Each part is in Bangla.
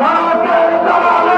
ভারতের দালালেরা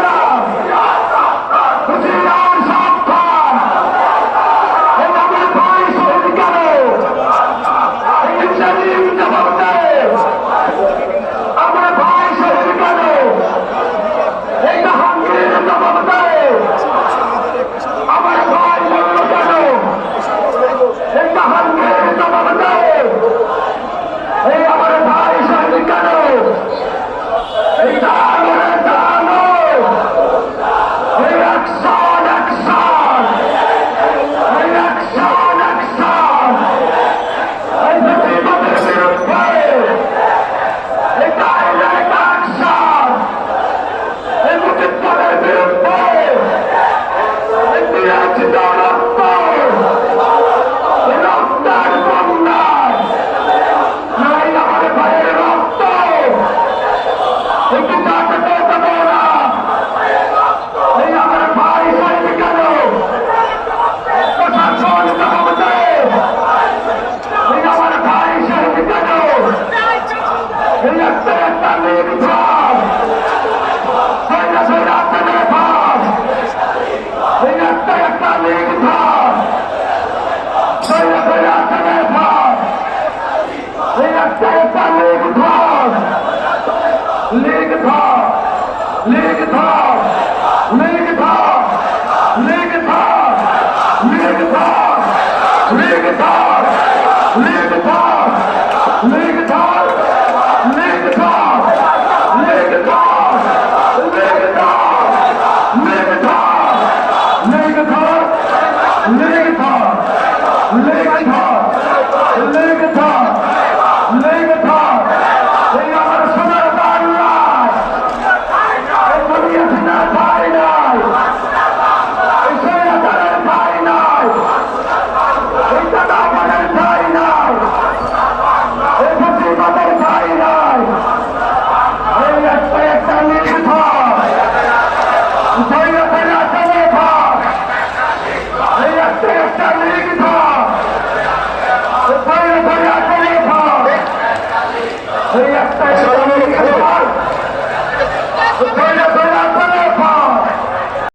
Leave the bar! Leave the bar! Leave